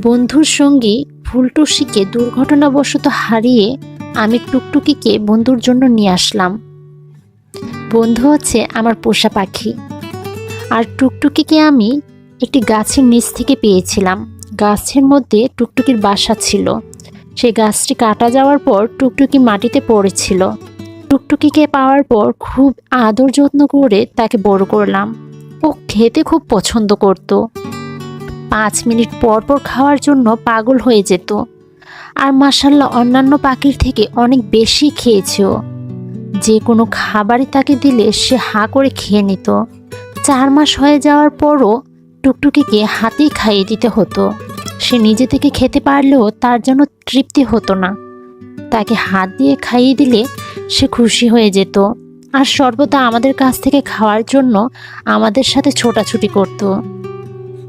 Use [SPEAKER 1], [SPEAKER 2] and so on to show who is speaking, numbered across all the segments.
[SPEAKER 1] বন্ধুর সঙ্গী ফুলটুসিকে দুর্ঘটনাবশত হারিয়ে আমি টুকটুকিকে বন্ধুর জন্য নিয়ে আসলাম। বন্ধু হচ্ছে আমার পোষা পাখি। আর টুকটুকিকে আমি একটি গাছের নিচ থেকে পেয়েছিলাম। গাছের মধ্যে টুকটুকির বাসা ছিল। সে গাছটি কাটা যাওয়ার পর টুকটুকি মাটিতে পড়েছিল। টুকটুকিকে পাওয়ার পর খুব আদর যত্ন করে তাকে বড় করলাম। ও খেতে খুব পছন্দ করত। পাঁচ মিনিট পর পর খাওয়ার জন্য পাগল হয়ে যেত। আর মাসাল্লাহ অন্যান্য পাখির থেকে অনেক বেশি খেয়েছে যে কোনো খাবারই তাকে দিলে সে হা করে খেয়ে নিত। চার মাস হয়ে যাওয়ার পরও টুকটুকিকে হাতেই খাইয়ে দিতে হতো। সে নিজে থেকে খেতে পারলেও তার যেন তৃপ্তি হতো না। তাকে হাত দিয়ে খাইয়ে দিলে সে খুশি হয়ে যেত। আর সর্বদা আমাদের কাছ থেকে খাওয়ার জন্য আমাদের সাথে ছোটাছুটি করত।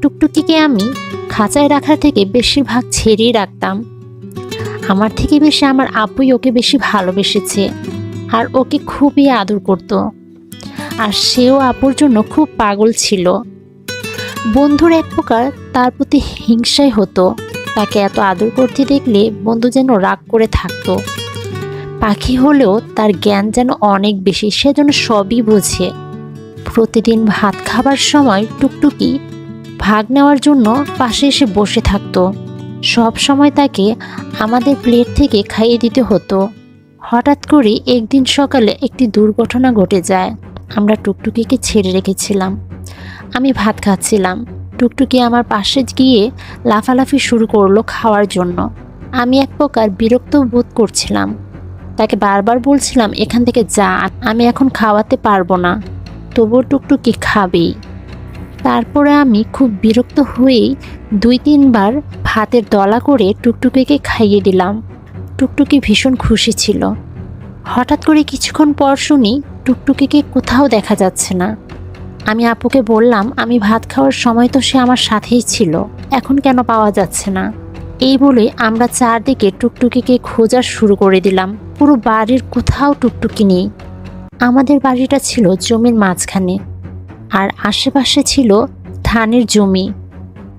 [SPEAKER 1] টুকটুকিকে আমি খাঁচায় রাখার থেকে বেশিরভাগ ছেড়েই রাখতাম। আমার থেকে বেশি আমার আব্বুই ওকে বেশি ভালোবেসেছে আর ওকে খুবই আদর করত। আর সেও আপুর জন্য খুব পাগল ছিল। বন্ধুর এক প্রকার তার প্রতি হিংসাই হতো। তাকে এত আদর করতে দেখলে বন্ধু যেন রাগ করে থাকতো। পাখি হলেও তার জ্ঞান যেন অনেক বেশি সেজন্য সবই বোঝে। প্রতিদিন ভাত খাবার সময় টুকটুকি ভাগ নেওয়ার জন্য পাশে এসে বসে থাকতো। সব সময় তাকে আমাদের প্লেট থেকে খাইয়ে দিতে হতো। হঠাৎ করে একদিন সকালে একটি দুর্ঘটনা ঘটে যায়। আমরা টুকটুকিকে ছেড়ে রেখেছিলাম। আমি ভাত খাচ্ছিলাম। টুকটুকি আমার পাশে গিয়ে লাফালাফি শুরু করল খাওয়ার জন্য। আমি এক প্রকার বিরক্ত বোধ করছিলাম। তাকে বারবার বলছিলাম, এখান থেকে যা, আমি এখন খাওয়াতে পারব না। তবুও টুকটুকি খাবেই। তারপরে আমি খুব বিরক্ত হয়েই দুই তিনবার ভাতের দলা করে টুকটুকিকে খাইয়ে দিলাম। টুকটুকি ভীষণ খুশি ছিল। হঠাৎ করে কিছুক্ষণ পর শুনি টুকটুকিকে কোথাও দেখা যাচ্ছে না। আমি আপুকে বললাম, আমি ভাত খাওয়ার সময় তো সে আমার সাথেই ছিল। এখন কেন পাওয়া যাচ্ছে না? এই বলে আমরা চারদিকে টুকটুকিকে খোঁজা শুরু করে দিলাম। পুরো বাড়ির কোথাও টুকটুকি নেই। আমাদের বাড়িটা ছিল জমির মাঝখানে। আর আশেপাশে ছিল ধানের জমি।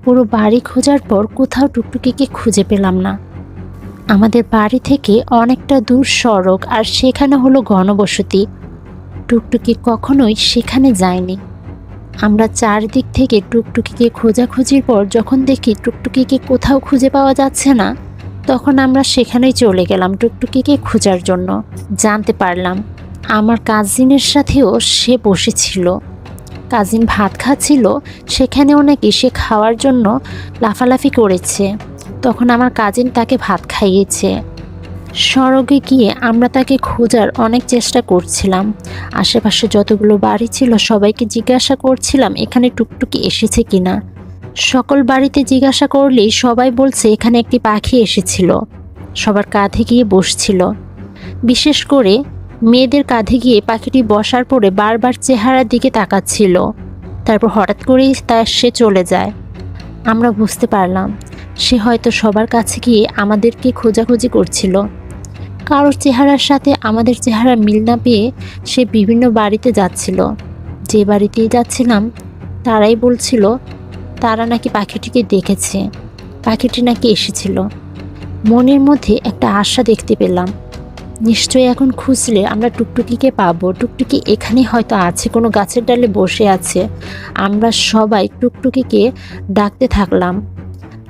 [SPEAKER 1] পুরো বাড়ি খোঁজার পর কোথাও টুকটুকিকে খুঁজে পেলাম না। আমাদের বাড়ি থেকে অনেকটা দূর সড়ক আর সেখানে হলো ঘনবসতি। টুকটুকি কখনোই সেখানে যায়নি। আমরা চারদিক থেকে টুকটুকিকে খোঁজাখুঁজির পর যখন দেখি টুকটুকিকে কোথাও খুঁজে পাওয়া যাচ্ছে না, তখন আমরা সেখানেই চলে গেলাম টুকটুকিকে খোঁজার জন্য। জানতে পারলাম, আমার কাজিনের সাথেও সে বসেছিল। কাজিন ভাত খাচ্ছিল সেখানেও নাকি সে খাওয়ার জন্য লাফালাফি করেছে। তখন আমার কাজিন তাকে ভাত খাইয়েছে। সড়কে গিয়ে আমরা তাকে খোঁজার অনেক চেষ্টা করছিলাম। আশেপাশে যতগুলো বাড়ি ছিল, সবাইকে জিজ্ঞাসা করছিলাম, এখানে টুকটুকি এসেছে কিনা। সকল বাড়িতে জিজ্ঞাসা করলেই সবাই বলছে, এখানে একটি পাখি এসেছিল। সবার কাঁধে গিয়ে বসছিল। বিশেষ করে মেয়েদের কাঁধে গিয়ে পাখিটি বসার পরে বারবার চেহারার দিকে তাকাচ্ছিল। তারপর হঠাৎ করেই তা সে চলে যায়। আমরা বুঝতে পারলাম, সে হয়তো সবার কাছে গিয়ে আমাদেরকে খোঁজাখুঁজি করছিল। কারোর চেহারার সাথে আমাদের চেহারা মিল না পেয়ে সে বিভিন্ন বাড়িতে যাচ্ছিল। যে বাড়িতেই যাচ্ছিলাম, তারাই বলছিল, তারা নাকি পাখিটিকে দেখেছে। পাখিটি নাকি এসেছিল। মনের মধ্যে একটা আশা দেখতে পেলাম। নিশ্চয়ই এখন খুঁজলে আমরা টুকটুকিকে পাবো। টুকটুকি এখানে হয়তো আছে, কোনো গাছের ডালে বসে আছে। আমরা সবাই টুকটুকিকে ডাকতে থাকলাম।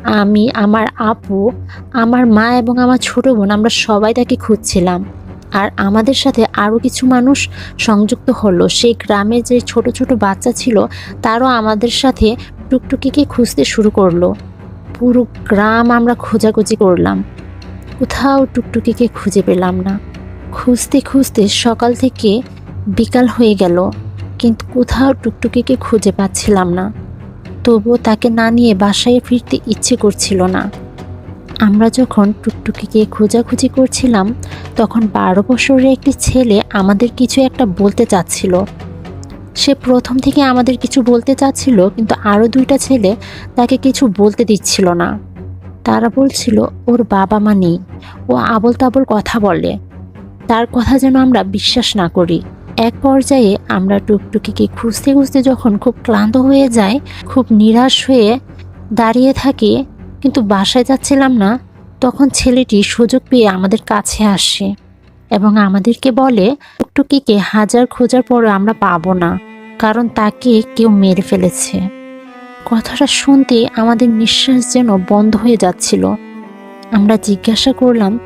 [SPEAKER 1] আমি, আমার আপু, আমার মা এবং আমার ছোট বোন, আমরা সবাই তাকে খুঁজছিলাম। আর আমাদের সাথে আরও কিছু মানুষ সংযুক্ত হলো। সেই গ্রামের যে ছোট ছোট বাচ্চা ছিল, তারও আমাদের সাথে টুকটুকিকে খুঁজতে শুরু করল। পুরো গ্রাম আমরা খোঁজাখুঁজি করলাম। কোথাও টুকটুকিকে খুঁজে পেলাম না। খুঁজতে খুঁজতে সকাল থেকে বিকাল হয়ে গেল, কিন্তু কোথাও টুকটুকিকে খুঁজে পাচ্ছিলাম না। তবুও তাকে না নিয়ে বাসায় ফিরতে ইচ্ছে করছিল না। আমরা যখন টুকটুকিকে খোঁজাখুঁজি করছিলাম, তখন বারো বছরের একটি ছেলে আমাদের কিছু একটা বলতে চাচ্ছিল। সে প্রথম থেকে আমাদের কিছু বলতে চাচ্ছিল, কিন্তু আরও দুইটা ছেলে তাকে কিছু বলতে দিচ্ছিল না। তারা বলছিল, ওর বাবা মা নেই। ও আবল তাবল কথা বলে। তার কথা যেন আমরা বিশ্বাস না করি। এক পর্যায়ে আমরা টুকটুকিকে খুঁজতে খুঁজতে যখন খুব ক্লান্ত হয়ে যায় খুব নিরাশ হয়ে দাঁড়িয়ে থাকি, কিন্তু বাসায় যাচ্ছিলাম না, তখন ছেলেটি সুযোগ পেয়ে আমাদের কাছে আসে এবং আমাদেরকে বলে, টুকটুকিকে হাজার খোঁজার পরও আমরা পাবো না, কারণ তাকে কেউ মেরে ফেলেছে। কথাটা শুনতে আমাদের নিঃশ্বাস যেন বন্ধ হয়ে যাচ্ছিল। আমরা জিজ্ঞাসা করলাম,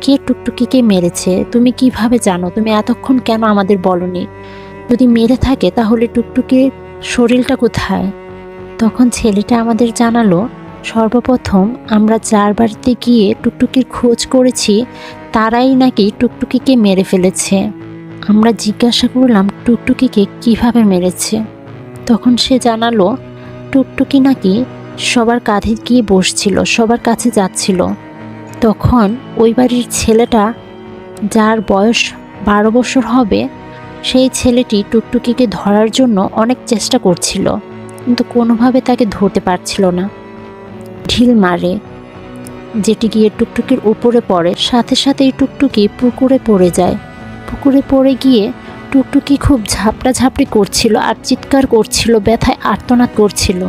[SPEAKER 1] কে টুকটুকিকে মেরেছে? তুমি কীভাবে জানো? তুমি এতক্ষণ কেন আমাদের বলনি? যদি মেরে থাকে তাহলে টুকটুকির শরীরটা কোথায়? তখন ছেলেটা আমাদের জানালো, সর্বপ্রথম আমরা যার বাড়িতে গিয়ে টুকটুকির খোঁজ করেছি, তারাই নাকি টুকটুকিকে মেরে ফেলেছে। আমরা জিজ্ঞাসা করলাম, টুকটুকিকে কীভাবে মেরেছে? তখন সে জানালো টুকটুকি নাকি সবার কাঁধে গিয়ে বসছিল, সবার কাছে যাচ্ছিল। তখন ওই বাড়ির ছেলেটা যার বয়স বারো বছর হবে, সেই ছেলেটি টুকটুকিকে ধরার জন্য অনেক চেষ্টা করছিল, কিন্তু কোনোভাবে তাকে ধরতে পারছিল না। ঢিল মারে, যেটি গিয়ে টুকটুকির উপরে পড়ে, সাথে সাথেই টুকটুকি পুকুরে পড়ে যায়। পুকুরে পড়ে গিয়ে টুকটুকি খুব ঝাপটা ঝাপড়ি করছিল আর চিৎকার করছিল, ব্যথায় আর্তনাদ করছিল।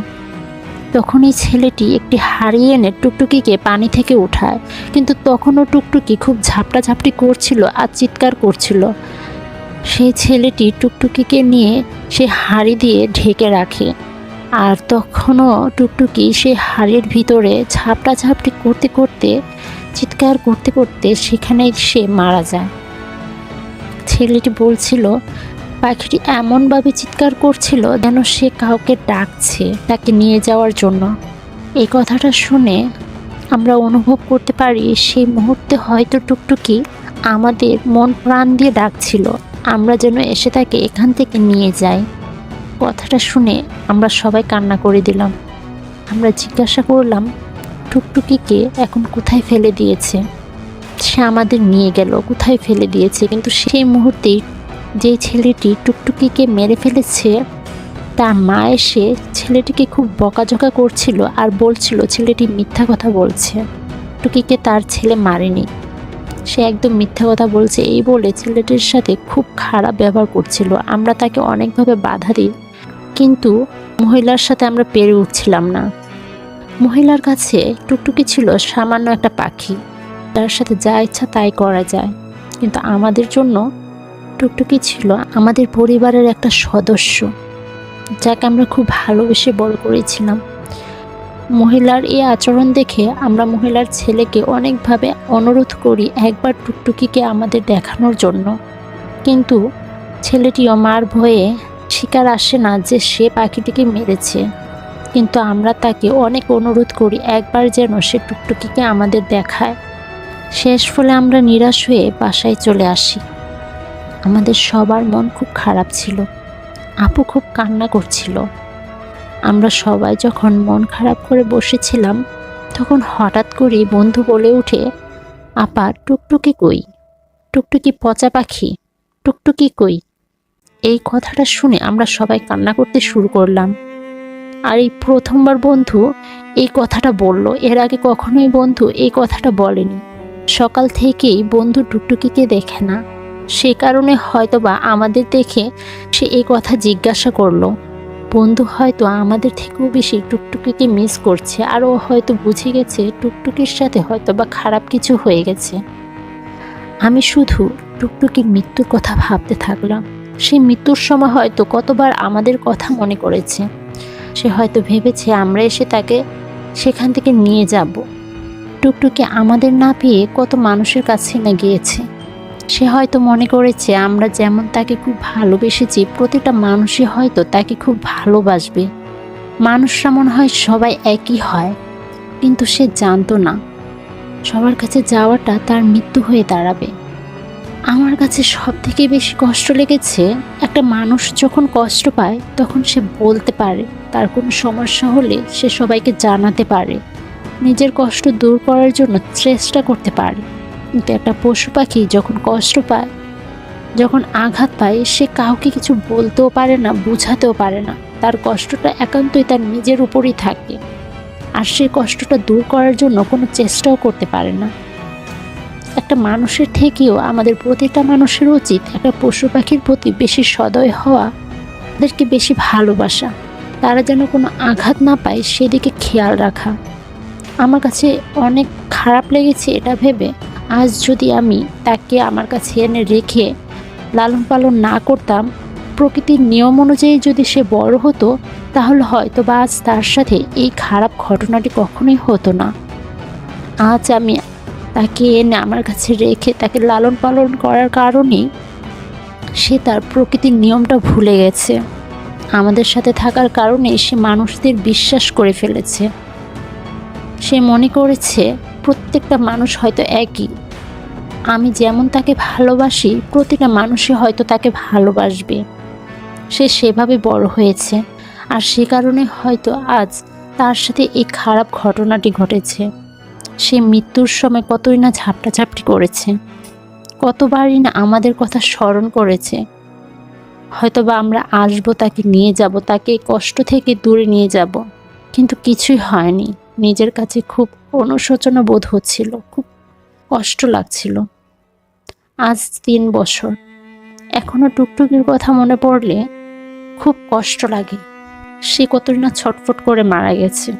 [SPEAKER 1] তখন এই ছেলেটি একটি হাড়ি এনে টুকটুকিকে পানি থেকে উঠায়, কিন্তু তখনও টুকটুকি খুব ঝাপটা ঝাপটি করছিল আর চিৎকার করছিল। সেই ছেলেটি টুকটুকিকে নিয়ে সে হাড়ি দিয়ে ঢেকে রাখে আর তখনও টুকটুকি সে হাড়ির ভিতরে ঝাপটা ঝাপটি করতে করতে, চিৎকার করতে করতে সেখানেই সে মারা যায়। ছেলেটি বলছিল, পাখিটি এমনভাবে চিৎকার করছিল যেন সে কাউকে ডাকছে তাকে নিয়ে যাওয়ার জন্য। এই কথাটা শুনে আমরা অনুভব করতে পারি সেই মুহূর্তে হয়তো টুকটুকি আমাদের মন প্রাণ দিয়ে ডাকছিল, আমরা যেন এসে তাকে এখান থেকে নিয়ে যাই। কথাটা শুনে আমরা সবাই কান্না করে দিলাম। আমরা জিজ্ঞাসা করলাম, টুকটুকিকে এখন কোথায় ফেলে দিয়েছে? সে আমাদের নিয়ে গেল, কোথায় ফেলে দিয়েছে? কিন্তু সেই মুহূর্তেই যে ছেলেটি টুকটুকিকে মেরে ফেলেছে, তার মা এসে ছেলেটিকে খুব বকাঝকা করছিল আর বলছিল, ছেলেটি মিথ্যা কথা বলছে। টুকিকে তার ছেলে মারেনি। সে একদম মিথ্যা কথা বলছে এই বলে ছেলেটির সাথে খুব খারাপ ব্যবহার করছিল। আমরা তাকে অনেকভাবে বাধা দিই, কিন্তু মহিলার সাথে আমরা পেরে উঠছিলাম না। মহিলার কাছে টুকটুকি ছিল সামান্য একটা পাখি। তার সাথে যা ইচ্ছা তাই করা যায়। কিন্তু আমাদের জন্য টুকটুকি ছিল আমাদের পরিবারের একটা সদস্য, যাকে আমরা খুব ভালোবেসে বড় করেছিলাম। মহিলার এই আচরণ দেখে আমরা মহিলার ছেলেকে অনেকভাবে অনুরোধ করি একবার টুকটুকিকে আমাদের দেখানোর জন্য। কিন্তু ছেলেটিও মার ভয়ে শিকার আসে না যে সে পাখিটিকে মেরেছে। কিন্তু আমরা তাকে অনেক অনুরোধ করি একবার যেন সে টুকটুকিকে আমাদের দেখায়। শেষ ফলে আমরা নিরাশ হয়ে বাসায় চলে আসি। আমাদের সবার মন খুব খারাপ ছিল। আপু খুব কান্না করছিল। আমরা সবাই যখন মন খারাপ করে বসেছিলাম, তখন হঠাৎ করেই বন্ধু বলে উঠে আপা, টুকটুকি কই? টুকটুকি পচা পাখি? টুকটুকি কই? এই কথাটা শুনে আমরা সবাই কান্না করতে শুরু করলাম। আর এই প্রথমবার বন্ধু এই কথাটা বলল, এর আগে কখনোই বন্ধু এই কথাটা বলেনি। সকাল থেকেই বন্ধু টুকটুকিকে দেখে না। সে কারণে হয়তোবা আমাদের দেখে সে এই কথা জিজ্ঞাসা করল। বন্ধু হয়তো আমাদের থেকেও বেশি টুকটুকিকে মিস করছে, আর ও হয়তো বুঝে গেছে টুকটুকির সাথে হয়তো বা খারাপ কিছু হয়ে গেছে। আমি শুধু টুকটুকির মৃত্যুর কথা ভাবতে থাকলাম। সেই মৃত্যুর সময় হয়তো কতবার আমাদের কথা মনে করেছে। সে হয়তো ভেবেছে আমরা এসে তাকে সেখান থেকে নিয়ে যাব। টুকটুকি আমাদের না পেয়ে কত মানুষের কাছে না গিয়েছে। সে হয়তো মনে করেছে, আমরা যেমন তাকে খুব ভালোবেসেছি, প্রতিটা মানুষই হয়তো তাকে খুব ভালোবাসবে। মানুষরা মনে হয় সবাই একই হয়। কিন্তু সে জানতো না। সবার কাছে যাওয়াটা তার মৃত্যু হয়ে দাঁড়াবে। আমার কাছে সব থেকে বেশি কষ্ট লেগেছে, একটা মানুষ যখন কষ্ট পায়, তখন সে বলতে পারে। তার কোনো সমস্যা হলে সে সবাইকে জানাতে পারে। নিজের কষ্ট দূর করার জন্য চেষ্টা করতে পারে। কিন্তু একটা পশু পাখি যখন কষ্ট পায়, যখন আঘাত পায়, সে কাউকে কিছু বলতেও পারে না, বোঝাতেও পারে না। তার কষ্টটা একান্তই তার নিজের উপরই থাকে। আর সেই কষ্টটা দূর করার জন্য কোনো চেষ্টাও করতে পারে না। একটা মানুষের থেকেও আমাদের প্রতিটা মানুষের উচিত একটা পশু পাখির প্রতি বেশি সদয় হওয়া, তাদেরকে বেশি ভালোবাসা। তারা যেন কোনো আঘাত না পায়, সেদিকে খেয়াল রাখা। আমার কাছে অনেক খারাপ লেগেছে এটা ভেবে। আজ যদি আমি তাকে আমার কাছে এনে রেখে লালন পালন না করতাম, প্রকৃতির নিয়ম অনুযায়ী যদি সে বড় হতো, তাহলে হয়তো বা আজ তার সাথে এই খারাপ ঘটনাটি কখনোই হতো না। আজ আমি তাকে এনে আমার কাছে রেখে তাকে লালন পালন করার কারণেই সে তার প্রকৃতির নিয়মটা ভুলে গেছে। আমাদের সাথে থাকার কারণে সে মানুষদের বিশ্বাস করে ফেলেছে। সে মনে করেছে প্রত্যেকটা মানুষ হয়তো একই। আমি যেমন তাকে ভালোবাসি, প্রতিটা মানুষই হয়তো তাকে ভালোবাসবে। সে সেভাবে বড় হয়েছে। আর সে কারণে হয়তো আজ তার সাথে এই খারাপ ঘটনাটি ঘটেছে। সে মৃত্যুর সময় কতই না ঝাপটাঝাপটি করেছে। কতবারই না আমাদের কথা স্মরণ করেছে। হয়তোবা আমরা আসব, তাকে নিয়ে যাব, তাকে কষ্ট থেকে দূরে নিয়ে যাব, কিন্তু কিছুই হয়নি। নিজের কাছে খুব অনুশোচনা বোধ হচ্ছিল, খুব কষ্ট লাগছিল। আজ তিন বছর। এখনও টুকটুকির কথা মনে পড়লে খুব কষ্ট লাগে। সে কতই না ছটফট করে মারা গেছে।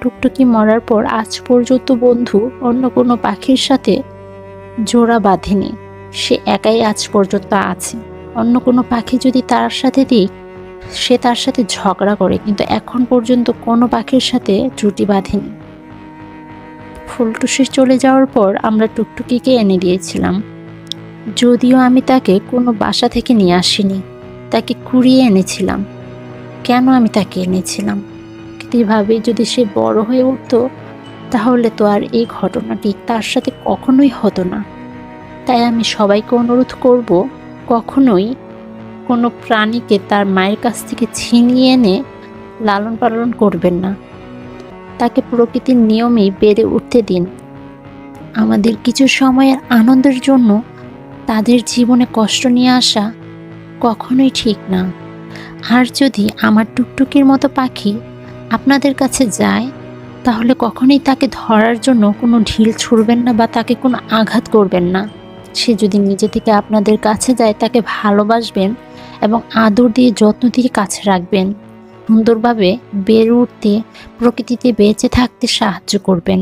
[SPEAKER 1] টুকটুকি মরার পর আজ পর্যন্ত বন্ধু অন্য কোনো পাখির সাথে জোড়া বাঁধেনি। সে একাই আজ পর্যন্ত আছে। অন্য কোনো পাখি যদি তার সাথে দিই সে তার সাথে ঝগড়া করে, কিন্তু এখন পর্যন্ত কোনো পাখির সাথে জুটি বাঁধেনি। ফুলটুসি চলে যাওয়ার পর আমরা টুকটুকিকে এনে দিয়েছিলাম। যদিও আমি তাকে কোনো বাসা থেকে নিয়ে আসিনি, তাকে কুড়িয়ে এনেছিলাম। কেন আমি তাকে এনেছিলাম? কীভাবে যদি সে বড় হয়ে উঠতো, তাহলে তো আর এই ঘটনাটি তার সাথে কখনোই হতো না। তাই আমি সবাইকে অনুরোধ করব, কখনোই কোনো প্রাণীকে তার মায়ের কাছ থেকে ছিনিয়ে এনে লালন পালন করবেন না। তাকে প্রকৃতির নিয়মেই বেড়ে উঠতে দিন। আমাদের কিছু সময়ের আনন্দের জন্য তাদের জীবনে কষ্ট নিয়ে আসা কখনোই ঠিক না। আর যদি আমার টুকটুকির মতো পাখি আপনাদের কাছে যায়, তাহলে কখনোই তাকে ধরার জন্য কোনো ঢিল ছুড়বেন না বা তাকে কোনো আঘাত করবেন না। সে যদি নিজে থেকে আপনাদের কাছে যায়, তাকে ভালোবাসবেন এবং আদর দিয়ে যত্ন দিয়ে কাছে রাখবেন। সুন্দরভাবে বেড়ে উঠতে, প্রকৃতিতে বেঁচে থাকতে সাহায্য করবেন।